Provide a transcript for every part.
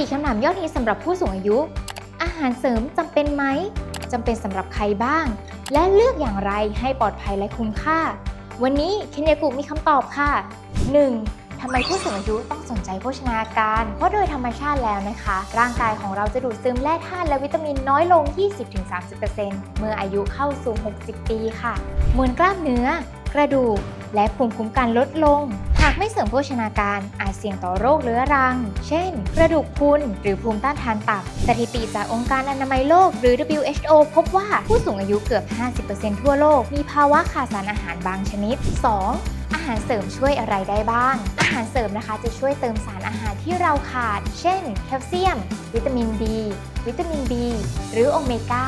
4 คำถามยอดฮิตสำหรับผู้สูงอายุ อาหารเสริมจำเป็นไหมจำเป็นสำหรับใครบ้าง และเลือกอย่างไรให้ปลอดภัยและคุ้มค่า วันนี้เคนยากุมีคำตอบค่ะ 1. ทำไมผู้สูงอายุต้องสนใจโภชนาการ เพราะโดยธรรมชาติแล้วนะคะ ร่างกายของเราจะดูดซึมแร่ธาตุและวิตามินน้อยลง 20-30%เมื่ออายุเข้าสู่ 60 ปีค่ะ มวลกล้ามเนื้อ กระดูก และภูมิคุ้มกันลดลง หากไม่เสริมโภชนาการอาจเสี่ยงต่อโรคเรื้อรัง เช่น กระดูกพรุนหรือภูมิต้านทานต่ำ สถิติจากองค์การอนามัยโลกหรือ WHO พบว่าผู้สูงอายุเกือบ 50%ทั่วโลก มีภาวะขาดสารอาหารบางชนิด 2. อาหารเสริมช่วยอะไรได้บ้าง อาหารเสริมนะคะจะช่วยเติมสารอาหารที่เราขาด เช่น แคลเซียม วิตามิน B วิตามิน B หรือโอเมก้า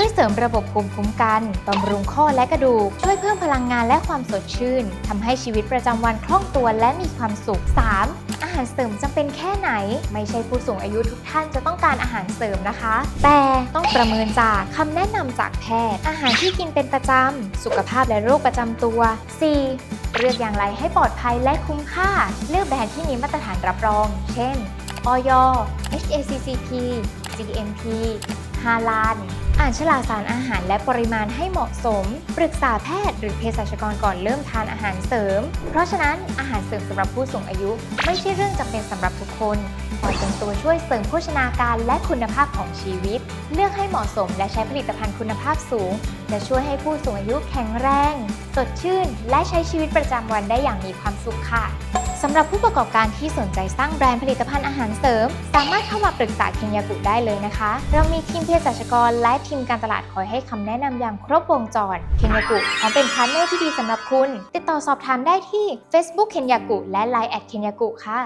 ช่วยเสริมระบบภูมิคุ้มกัน บำรุงข้อและกระดูก ช่วยเพิ่มพลังงานและความสดชื่น ทำให้ชีวิตประจำวันคล่องตัวและมีความสุข 3. อาหารเสริมจำเป็นแค่ไหน ไม่ใช่ผู้สูงอายุทุกท่านจะต้องการอาหารเสริมนะคะ แต่ต้องประเมินจากคำแนะนำจากแพทย์ อาหารที่กินเป็นประจำ สุขภาพและโรคประจำตัว 4. เลือกอย่างไรให้ปลอดภัยและคุ้มค่า เลือกแบรนด์ที่มีมาตรฐานรับรอง เช่น อย HACCP GMP ฮาลานอ่านฉลากสารอาหารและปริมาณให้เหมาะสม ปรึกษาแพทย์หรือเภสัชกรก่อนเริ่มทานอาหารเสริม เพราะฉะนั้นอาหารเสริมสำหรับผู้สูงอายุ ไม่ใช่เรื่องจำเป็นสำหรับทุกคน แต่เป็นตัวช่วยเสริมโภชนาการและคุณภาพของชีวิต เลือกให้เหมาะสมและใช้ผลิตภัณฑ์คุณภาพสูง จะช่วยให้ผู้สูงอายุแข็งแรง สดชื่น และใช้ชีวิตประจำวันได้อย่างมีความสุขค่ะสำหรับผู้ประกอบการที่สนใจสร้างแบรนด์ผลิตภัณฑ์อาหารเสริม สามารถเข้ามาปรึกษาเคนยากุได้เลยนะคะ เรามีทีมเภสัชกร และทีมการตลาดคอยให้คำแนะนำอย่างครบวงจรเคนยากุพร้อมเป็นพาร์ทเนอร์ที่ดีสำหรับคุณ ติดต่อสอบถามได้ที่ Facebook เคนยากุและ Line แอดเคนยากุค่ะ